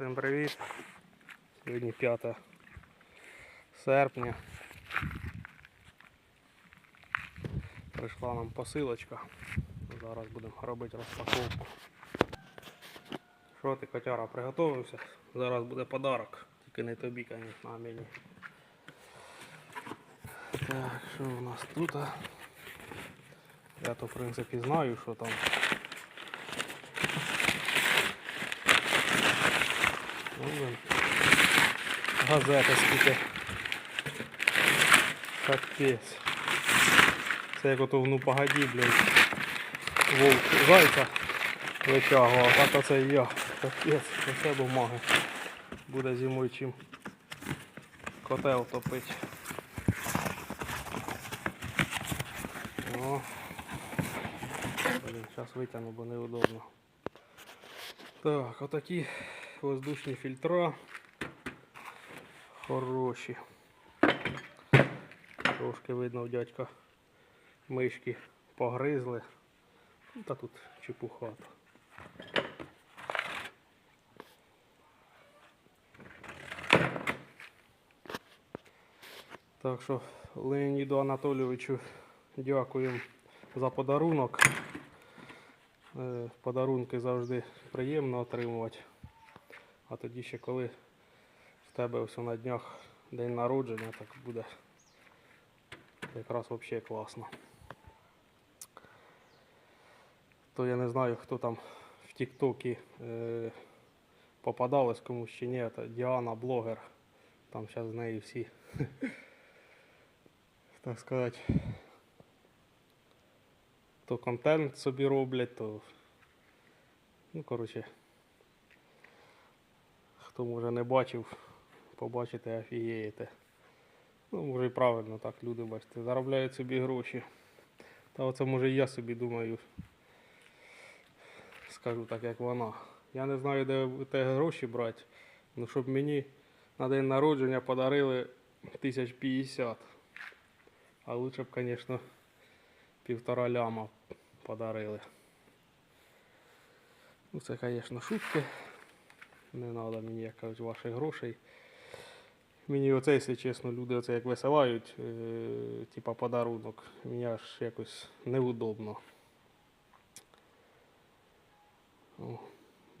Всім привіт. Сьогодні 5 серпня. Прийшла нам посилочка. Зараз будемо робити розпаковку. Що ти, котяра, приготовився? Зараз буде подарок. Тільки не тобі, звісно, а мені. Так, що у нас тут? Я то в принципі знаю, що там. Ну, блин. Газета скільки. Капець. Це як ото ну погоді, блядь. Вовк зайця витягував, так оце і я. Капець, оце бумаги. Буде зимою чим котел топить. О. Блін, зараз витягну, бо неудобно. Так, отакі воздушні фільтра. Хороші. Трошки видно у дядька мишки погризли. Ну, Та тут чепухата. Так що Леоніду Анатолійовичу дякуємо за подарунок. Е, Подарунки завжди приємно отримувати. А тоді ще коли в тебе ось на днях день народження, так буде якраз взагалі класно. То я не знаю, хто там в Тіктокі е, попадалось комусь чи ні, це Діана блогер. Там зараз з нею всі, так сказати, то контент собі роблять, то. Ну, коротше, хто може не бачив, побачите, офігієте. Ну, може і правильно так, люди, бачите, заробляють собі гроші. Та оце може і я собі думаю, скажу так, як вона. Я не знаю, де те гроші брати, ну щоб мені на день народження подарили тисяч п'ятдесят. А лучше б, звісно, півтора ляма подарили. Ну, це, звісно, шутки. Не треба мені як ваших грошей. Мені оце, якщо чесно, люди оце як висилають, е, типа подарунок, мені аж якось неудобно. О,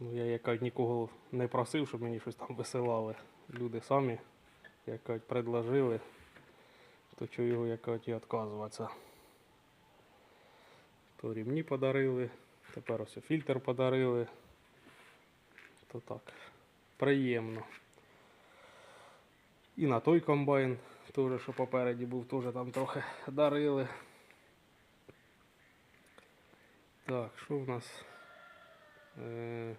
Ну, я як нікого не просив, щоб мені щось там висилали. Люди самі, як предложили, то чого його як і відказуватися. То рівні подарили, тепер ось фільтр подарили. То так, приємно. І на той комбайн, теж, що попереді був, теж там трохи дарили. Так, що в нас? Е,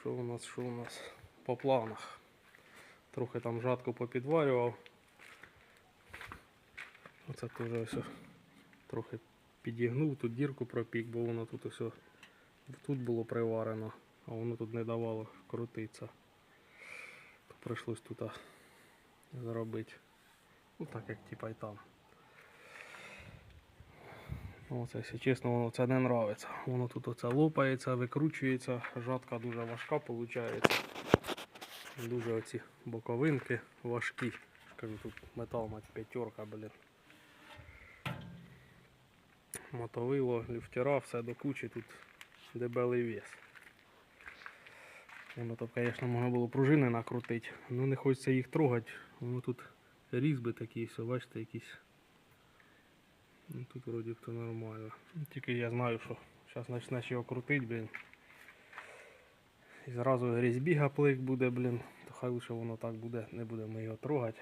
Що у нас, що у нас по планах? Трохи там жатку попідварював. Оце теж ось трохи підігнув, тут дірку пропік, бо воно тут ось тут було приварено, а воно тут не давало крутитися. То прийшлось тут зробити. Ну так як типа і там. Оце, якщо чесно, воно це не нравиться. Воно тут оце лопається, викручується, жатка дуже важка виходить. Дуже оці боковинки важкі. Кажу, тут метал мать п'ятерка, блін. Мотовило, люфтера, все до кучі, тут дебелий вес. Воно тут, звісно, можна було пружини накрутити. Ну не хочеться їх трогати. Воно тут різьби такі, все, бачите, якісь. Ну, тут вроді то нормально. Ну, Тільки я знаю, що зараз почнеш його крутити, блін. І зразу різьбі гаплик буде, блін. То хай лише воно так буде, не будемо його трогати.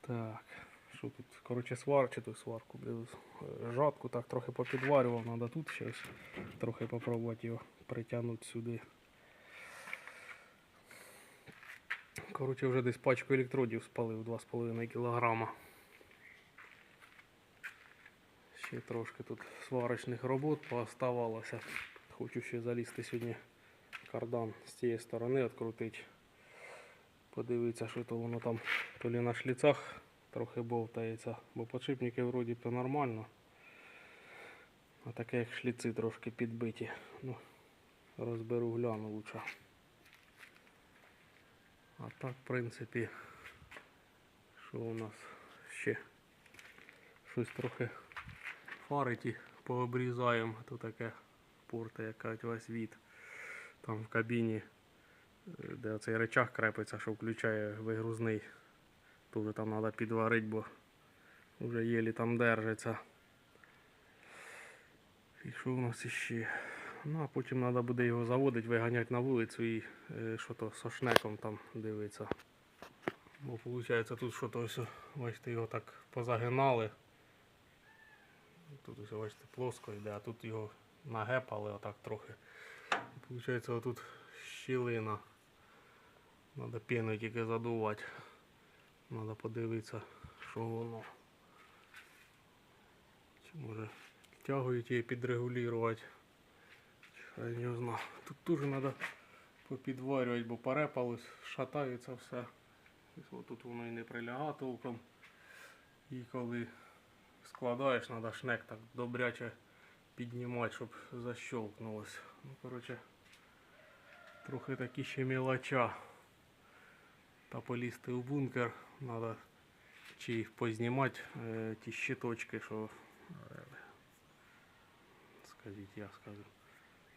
Так, що тут? Коротше, сварчу ту сварку, блін. Жатку так трохи попідварював, треба тут ще трохи попробувати його притягнути сюди. Коротше, вже десь пачку електродів спалив 2,5 кілограма. Ще трошки тут сварочних робот пооставалося. Хочу ще залізти сьогодні кардан з цієї сторони відкрутити. Подивитися, що то воно там то лі на шліцах трохи бовтається, бо подшипники вроді то нормально. А таке як шліци трошки підбиті. Ну, розберу, гляну лучше. А так, в принципі, що у нас ще щось трохи фарити пообрізаємо. То таке порта, яка весь від. Там в кабіні, е, де оцей речах крепиться, що включає вигрузний. Тоже там треба підварити, бо вже єлі там держиться. І що у нас іще? Ну, а потім треба буде його заводити, виганяти на вулицю і е, що то со шнеком там дивитися. Бо виходить тут що то ось, бачите, його так позагинали. Тут ось, бачите, плоско йде, а тут його нагепали отак трохи. І виходить, отут щілина. Треба піною тільки задувати. Треба подивитися, що воно. Чи може тягують її підрегулювати. Я не знаю. Тут теж треба попідварювати, бо перепалось, шатається все. Ось Тут воно і не прилягає толком. І коли складаєш, треба шнек так добряче піднімати, щоб защелкнулось. Ну, коротше, трохи такі ще мілоча. Та полізти у бункер, треба чи познімати е, ті щиточки, що е, скажіть, я скажу.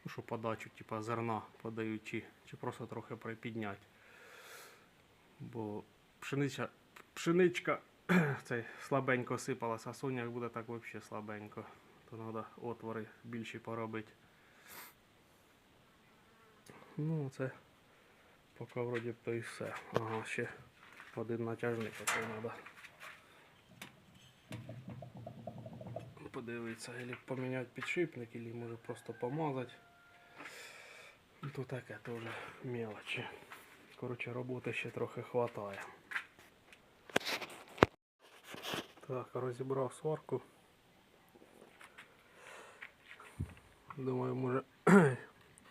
Ну, що подачу, типа зерна подають, чи, чи просто трохи припідняти. Бо пшениця, пшеничка цей, слабенько сипалася, а соняк буде так взагалі слабенько. То треба отвори більші поробити. Ну, це поки вроді то і все. Ага, ще один натяжник оце треба. Подивитися, або поміняти підшипник, або може просто помазати. Ну, То таке теж мелочі. Коротше, роботи ще трохи хватає. Так, розібрав сварку. Думаю, може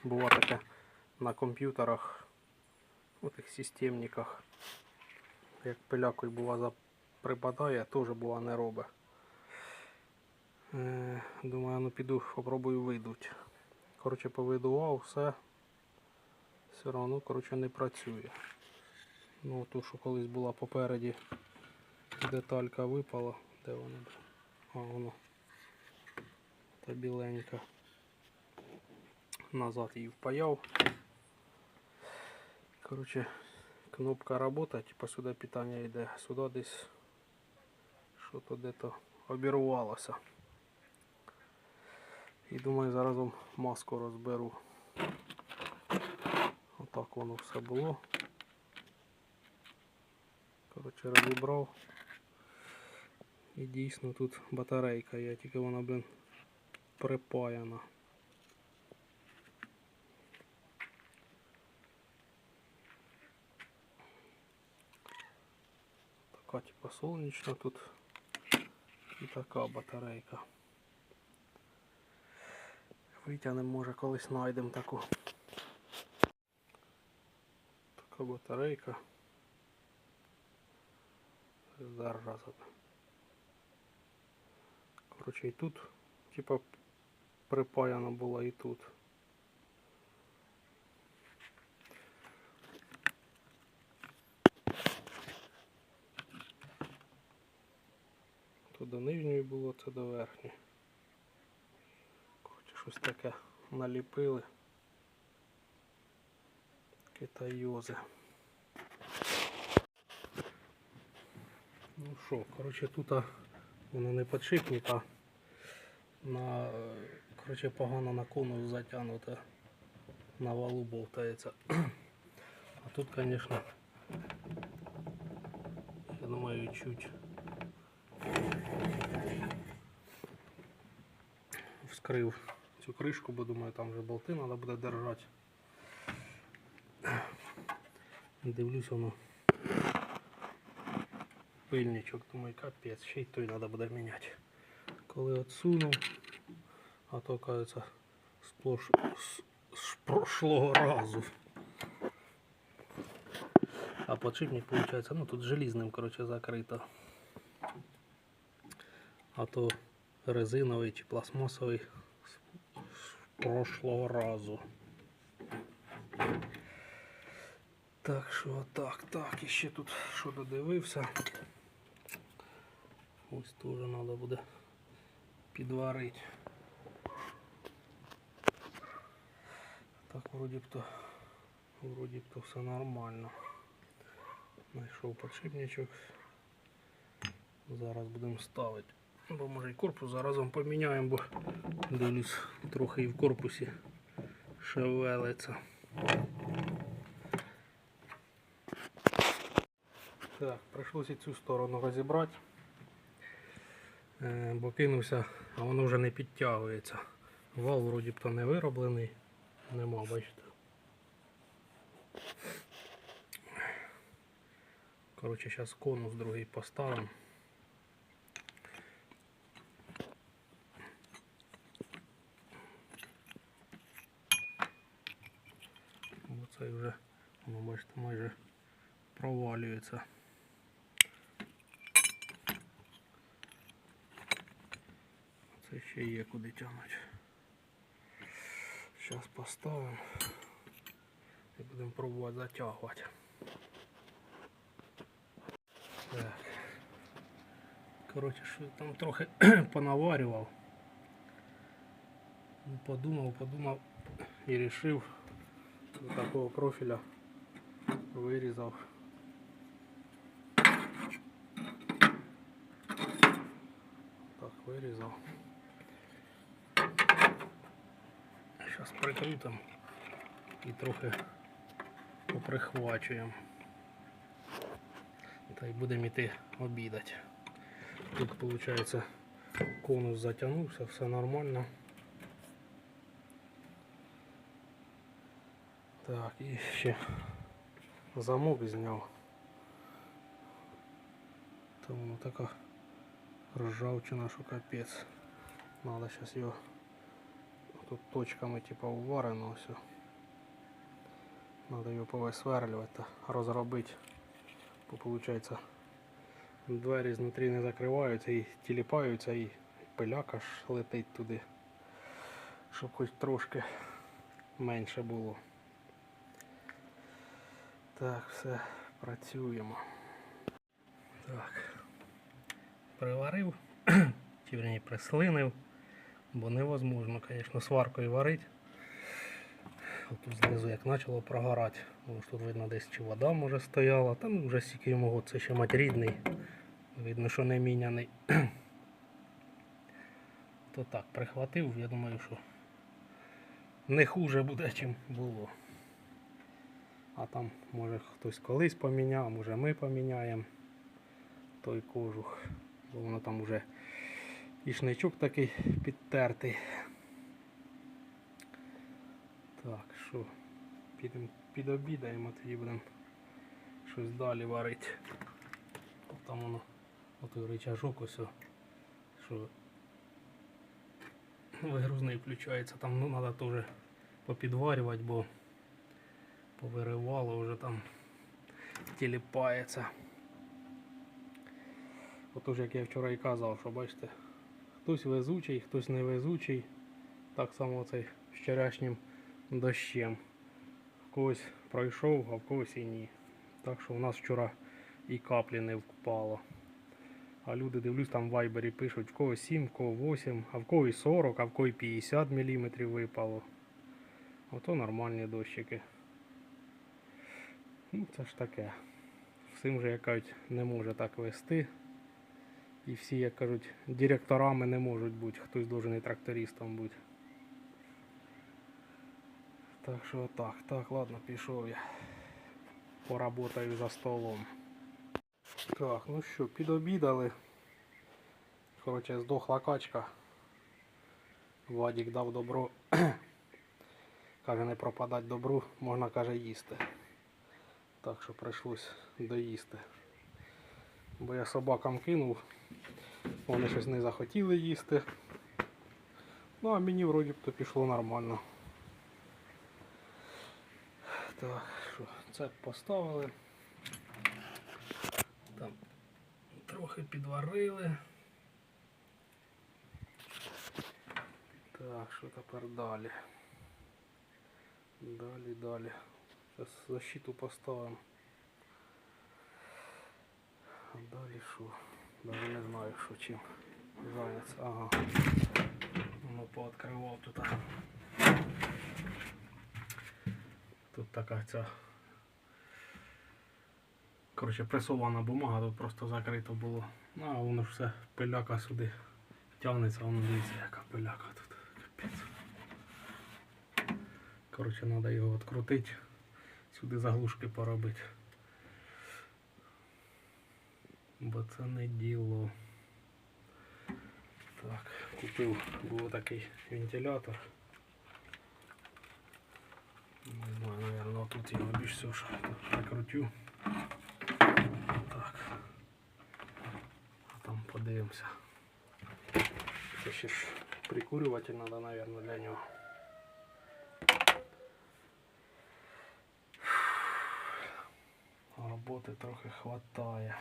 бува таке на комп'ютерах, у тих системниках. Як пилякою бува припадає, теж бува не робить. Е, Думаю, ну піду попробую видуть. Коротше, повидував все. Все одно, коротше, не працює. Ну, ту, що колись була попереді, деталька випала. Де вона? А, воно. Та біленька. Назад її впаяв. Коротше, кнопка робота, типа сюди питання йде, сюди десь що то обірвалося. І думаю, зараз маску розберу. Отак воно все було. Коротше, розібрав. І дійсно тут батарейка є, тільки вона, блин, припаяна. Така типа сонячна тут і така батарейка. Витягнемо, може колись знайдемо таку. Така батарейка. Зараза. Коротше, і тут, типа, припаяна була і тут. До нижньої було, це до верхньої. Коротше, щось таке наліпили. Китайози. Ну що, коротше, тут воно не подшипник, а на, коротше, погано на конус затягнуте. На валу болтається. А тут, звісно, я думаю, чуть вскрив цю кришку, бо думаю, там вже болти треба буде держати. Дивлюсь воно. Пильничок, думаю, капець, ще й той треба буде міняти. Коли отсунув, а то, кажется, сплош з, прошлого разу. А подшипник, получается, ну тут железним, короче, закрито. А то резиновий чи пластмасовий з, прошлого разу. Так що так, так, і ще тут що додивився. Ось теж треба буде підварити. Так, вроді б то, вроді б то все нормально. Знайшов подшипничок. Зараз будемо ставити. Бо може і корпус заразом поміняємо, бо дивлюсь трохи і в корпусі шевелиться. Так, прийшлося цю сторону розібрати. Е, Бо кинувся, а воно вже не підтягується. Вал вроді б то не вироблений. Нема, бачите. Коротше, зараз конус другий поставимо. бачите, майже провалюється. Це ще є куди тягнути. Зараз поставимо і будемо пробувати затягувати. Так. Коротше, що я там трохи понаварював. Ну, Подумав, подумав і вирішив до такого профіля Вирізав. Так, вирізав. Зараз прикрутимо і трохи поприхвачуємо. Та й будемо йти обідати. Тут виходить конус затягнувся, все нормально. Так, і ще замок зняв. Тому така ржавчина, що капець. Надо зараз його тут точками типа уварено все. Надо його повисверлювати та розробити. Бо виходить двері знутрі не закриваються і тіліпаються і пиляка ж летить туди. Щоб хоч трошки менше було. Так, все, працюємо. Так. Приварив, чи верні прислинив, бо невозможно, звісно, сваркою варити. Тут знизу як почало прогорати, що тут видно десь чи вода може стояла, там вже стільки йому це ще мать рідний. Видно, що не міняний. То так, прихватив, я думаю, що не хуже буде, чим було. А там може хтось колись поміняв, може ми поміняємо той кожух. Бо воно там вже і шничок такий підтертий. Так, що, підемо підобідаємо, тоді будемо щось далі варити. Там воно, отой рычажок ось, що вигрузний включається, там ну, треба теж попідварювати, бо повиривало вже там тіліпається. Отож, як я вчора і казав, що бачите, хтось везучий, хтось не везучий. Так само цей вчорашнім дощем. В когось пройшов, а в когось і ні. Так що у нас вчора і каплі не впало. А люди дивлюсь, там в вайбері пишуть, в кого 7, в кого 8, а в кого і 40, а в кого і 50 мм випало. Ото нормальні дощики. Ну, це ж таке. Всім же, як кажуть, не може так вести. І всі, як кажуть, директорами не можуть бути, хтось должен і трактористом бути. Так що так, так, ладно, пішов я. Поработаю за столом. Так, ну що, підобідали. Коротше, здохла качка. Вадік дав добро. каже, не пропадать добру, можна каже їсти. Так що прийшлось доїсти. Бо я собакам кинув, вони щось не захотіли їсти. Ну а мені вроді б то пішло нормально. Так, що, це поставили. Там трохи підварили. Так, що тепер далі? Далі, далі. Зараз защиту поставимо. А далі що? Даже не знаю, що чим зайнятися. Ага. Ну, пооткривав тут. Тут така ця. Коротше, пресована бумага, тут просто закрито було. Ну, а воно ж все пиляка сюди тягнеться, воно дивіться, яка пиляка тут. Капець. Коротше, треба його відкрутити, сюди заглушки поробити. Бо це не діло. Так, купив був такий вентилятор. Не знаю, наверное, тут його більш все ж накрутю. Так. А там подивимося. Це ще ж прикурюватель треба, наверное, для нього. Роботи трохи хватає.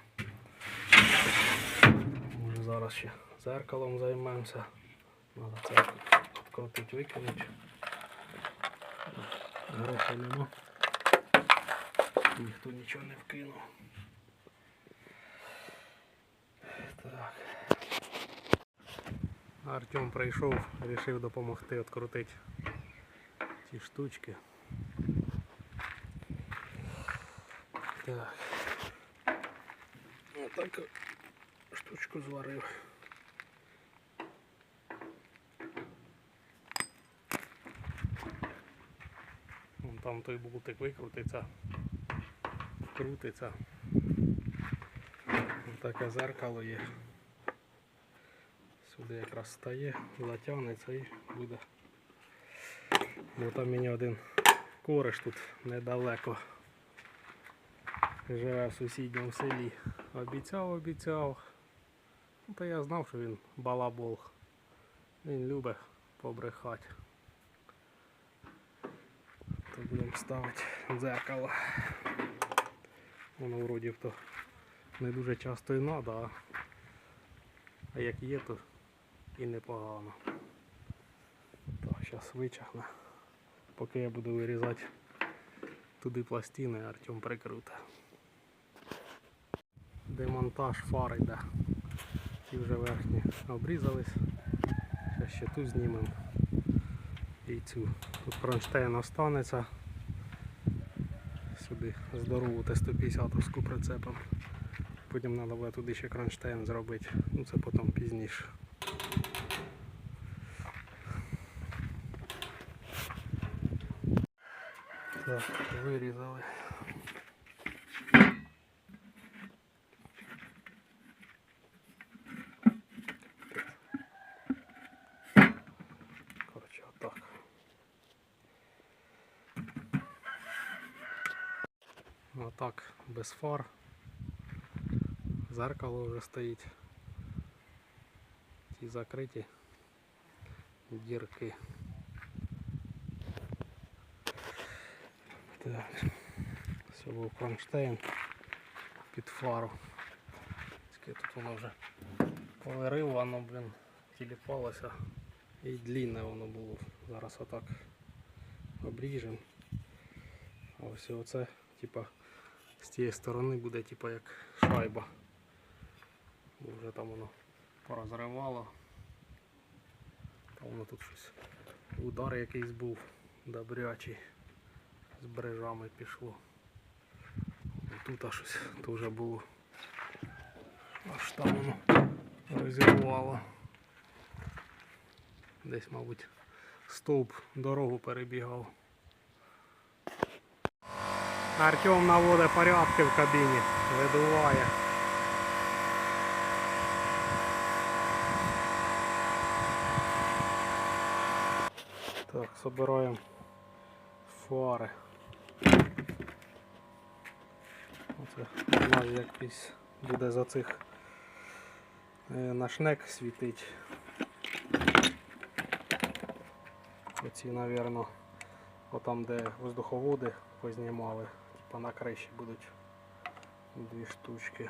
Може зараз ще зеркалом займемося. Надо це відкрутити, викинути. Грошей нема. Ніхто нічого не вкинув. Так. Артем прийшов, вирішив допомогти відкрутити ці штучки. Так. Отак штучку зварив. Вон там той болтик викрутиться, вкрутиться. Ось Таке зеркало є. Сюди якраз стає, затягнеться і буде. Бо там мені один кореш тут недалеко. Живе в сусідньому селі. Обіцяв, обіцяв. Ну, Та я знав, що він балабол. Він любить побрехати. То будемо ставити дзеркало. Воно вроді то не дуже часто і треба, а, як є, то і непогано. Так, зараз вичахне. Поки я буду вирізати туди пластини, Артем прикруте. Демонтаж фар йде. Ті вже верхні обрізались. Зараз ще ту знімемо. І цю. Тут кронштейн останеться. Сюди здорову Т-150 прицепом. Потім треба буде туди ще кронштейн зробити. Ну це потім пізніше. Так, вирізали. без фар. Зеркало вже стоїть. Ті закриті дірки. Так. Все був кронштейн під фару. Тільки тут воно вже поварив, воно, блін, тіліпалося. І длинне воно було. Зараз отак обріжемо. А ось оце, типа, з тієї сторони буде типа як шайба. Бо вже там воно порозривало. Там воно тут щось. Удар якийсь був добрячий. З бережами пішло. Тут аж щось теж було. Аж там воно розірвало. Десь, мабуть, стовп дорогу перебігав. Артем наводить порядки в кабіні, видуває. Так, собираємо фари. Оце у нас якийсь буде за цих е, на шнек світить. Оці, напевно, отам, де воздуховоди познімали, типа на будуть дві штучки.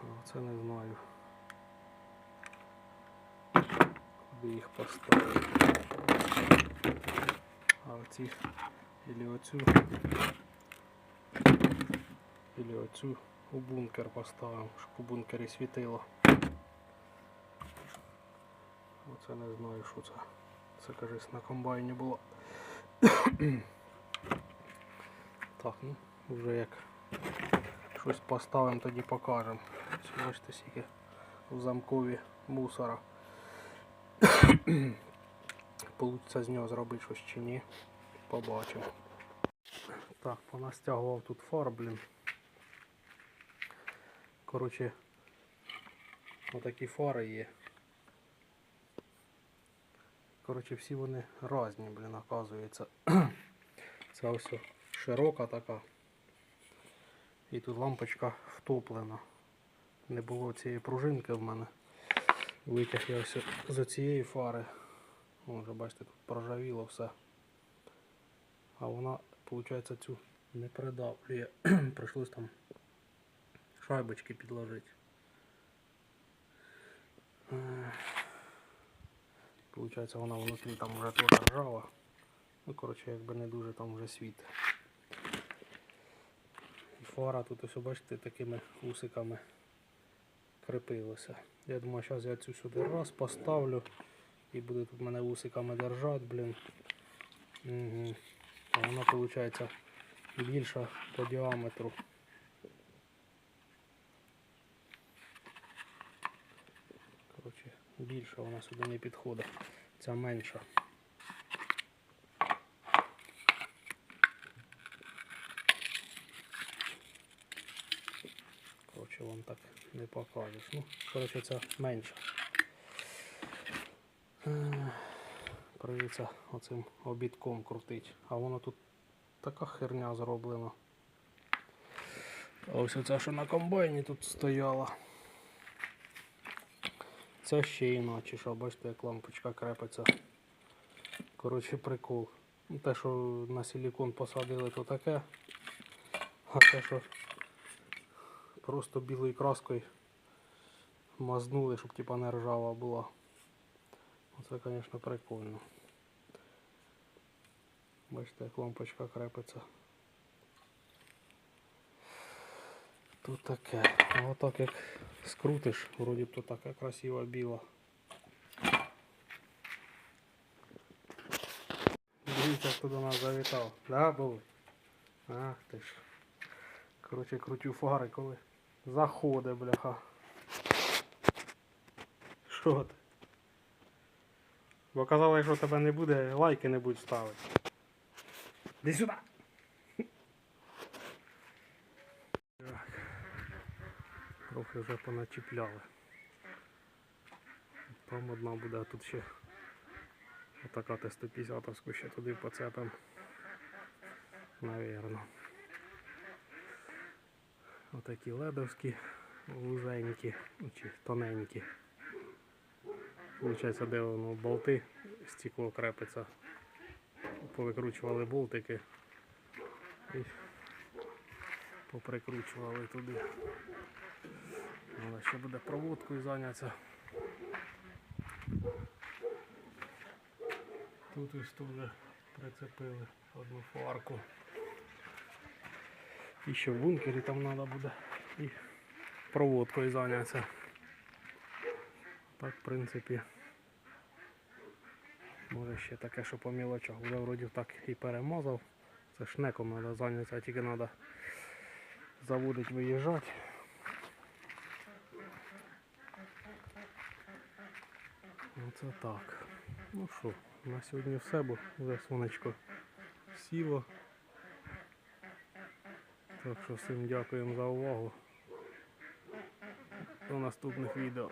А Це не знаю. Куди їх поставити. ці, ілі оцю, ілі оцю у бункер поставимо, щоб у бункері світило. Оце не знаю, що це. Це кажись на комбайні було. Так, ну, вже як щось поставимо, тоді покажемо. Бачите, скільки в замкові мусора. Получиться з нього зробити щось чи ні. Побачимо. Так, понастягував тут фар, блін. Коротше, отакі фари є. Коротше, всі вони різні, блін, оказується. Це ось широка така. І тут лампочка втоплена. Не було цієї пружинки в мене. Витяг я ось з цієї фари. О, вже бачите, тут проржавіло все. А вона, виходить, цю не придавлює. Прийшлось там шайбочки підложити. Получається, вона внутрі там вже тут ржава. Ну, коротше, якби не дуже там вже світ. Фара тут ось, бачите, такими усиками крепилося. Я думаю, зараз я цю сюди раз поставлю і буде тут мене усиками держати, блін. Угу. А вона виходить більша по діаметру. Коротше, більша вона сюди не підходить. Ця менша. Коротше, вам так не покажеш. Ну, коротше, ця менша. Е, оцим обідком крутить. А воно тут така херня зроблена. А ось оця, що на комбайні тут стояла. Це ще іначе, що бачите, як лампочка крепиться. Коротше, прикол. Те, що на силікон посадили, то таке. А те, що просто білою краскою мазнули, щоб типа не ржава була. Оце, звісно, прикольно. Бачите, як лампочка крепиться. Тут таке. А отак як скрутиш, вроді б то така красива біла. Дивіться, хто до нас завітав. Да, були? Ах ти ж. Коротше, крутю фари, коли заходить, бляха. Що ти? Бо казали, якщо тебе не буде, лайки не будуть ставити. Іди сюди! Так. Трохи вже поначіпляли. Там одна буде, тут ще отака Т-150 ще туди поцепимо. Навірно. Отакі ледовські, вузенькі, чи тоненькі. Получається, де воно болти, стекло крепиться. Повикручували болтики і поприкручували туди. Але ще буде проводкою зайнятися. Тут ось теж прицепили одну фарку. І ще в бункері там треба буде і проводкою зайнятися. Так, в принципі, може ще таке, що по мілочах. Вже вроді так і перемазав. Це шнеком треба зайнятися, тільки треба заводити, виїжджати. Оце так. Ну що, на сьогодні все, бо вже сонечко сіло. Так що всім дякуємо за увагу. До наступних відео.